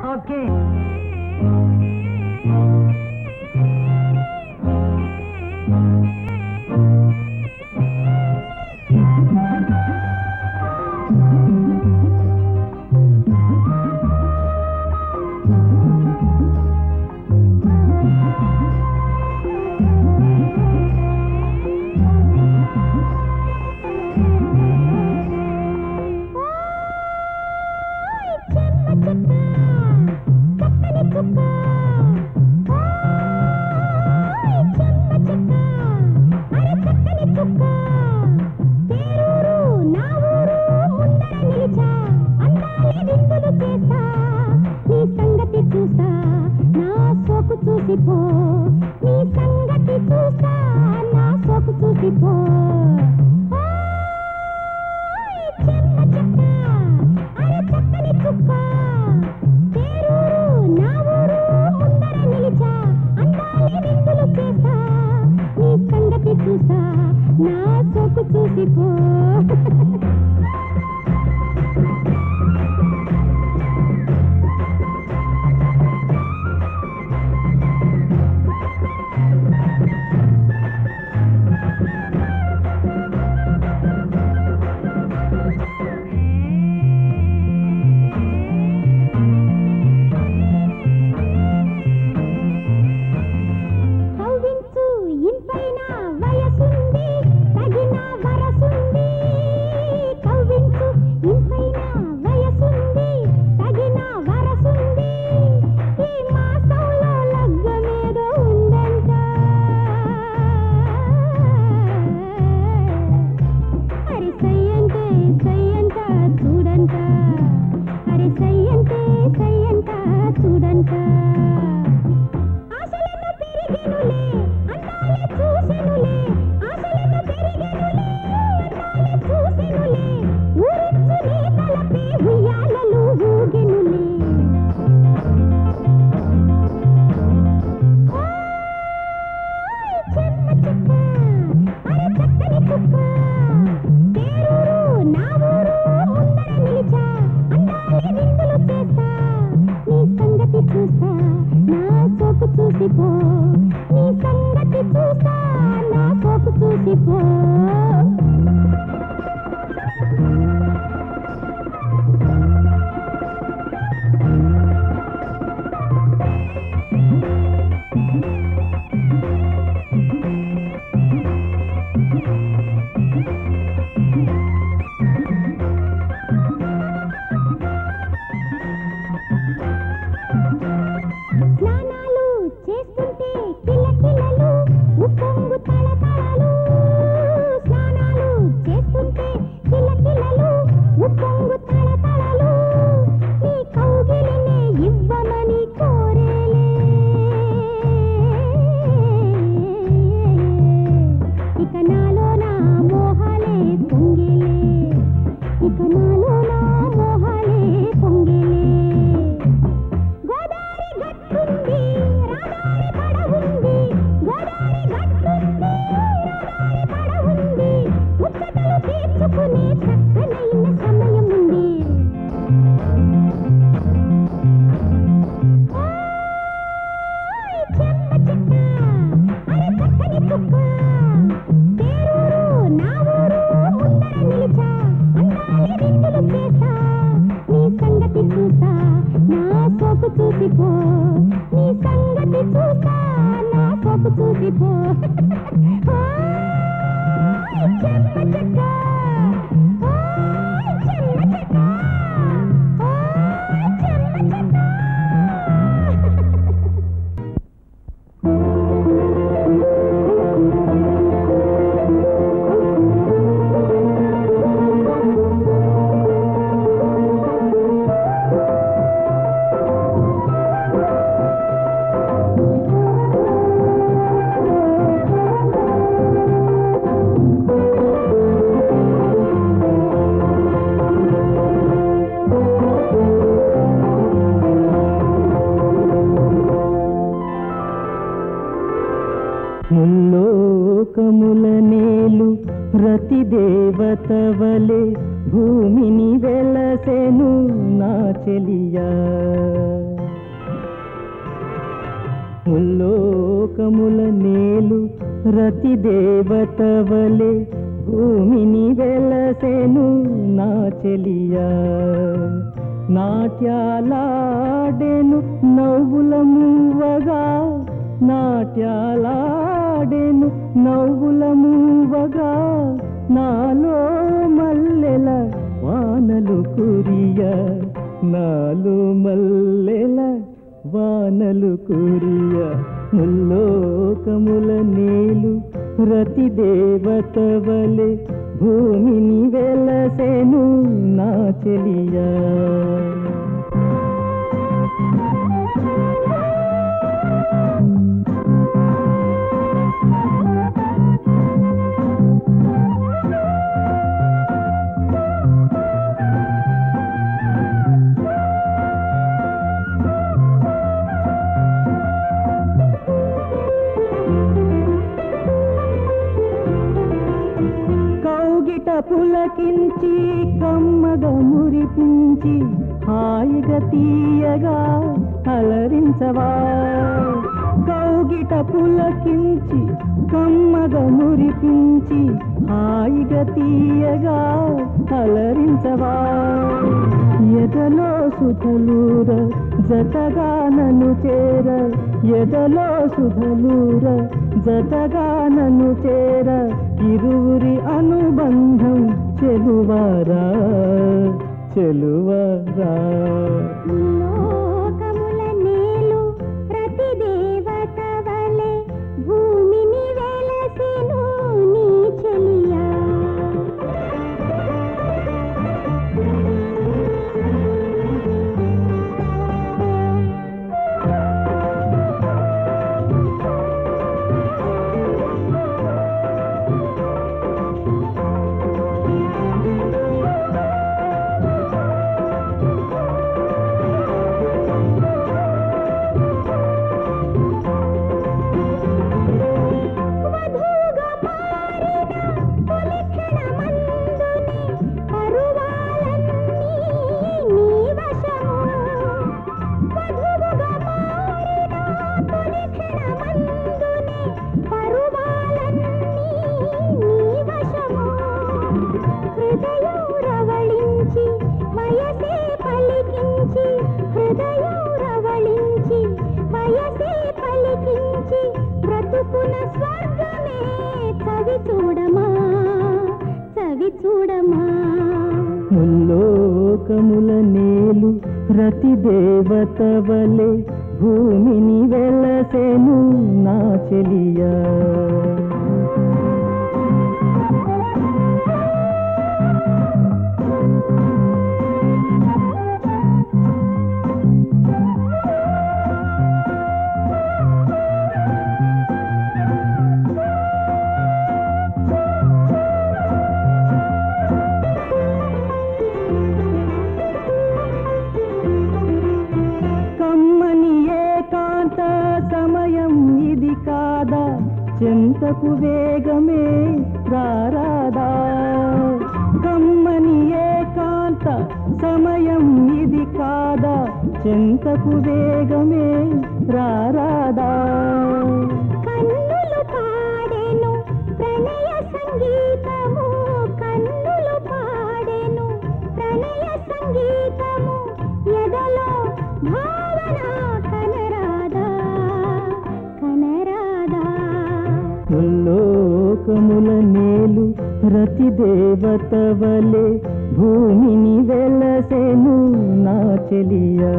Okay. పడిపో నీ సంగతి చూసా నా సోపు చూసిపో. చూసిపో నీ సంగతి చూసా నా సొప్పు చూసిపో ముల్లోకములనేలు ప్రతి దేవత వలె భూమిని వెలసెను నా చెలియా. ముల్లోకముల నేలు ప్రతి దేవత వలె భూమిని వెలసెను నా చెలియా. నాట్యాలాడెను నవ్వుల మూవగా నాట్యాలాడెను నవ్వుల మూవగా నాలో మల్లెల వానలు కురియ నాలో మల్లెల వానలు కురియ. ముల్లోకముల నేలు రతి దేవత వలె భూమిని వెలసెను నా చెలియా. పులకించి కమ్మగ మురిపించి హాయిగా తీయగా అలరించవా? కౌగిట పులకించి కమ్మగ మురిపించి హాయిగా తీయగా అలరించవా? ఎదలో సుధలూర జతగా నన్ను చేర ఎదలో సుధలూర జతగా నన్ను చేర ఇరువురి అనుబంధం చెలువారా చెలువారా. బ్రతుకున స్వర్గమే చవి చూడమా చవి చూడమా? ముల్లోకముల నేలు రతి దేవత వలె భూమిని వెళ్ళసెను నా చెలియా. చెంతకు వేగమే రారాదా? కమ్మని ఏకాంత సమయం ఇది కాదా? చెంతకు వేగమే రారాదా? ముల్లోకముల నేలు రతి దేవత వలె భూమిని వెలసెను నా చెలియా.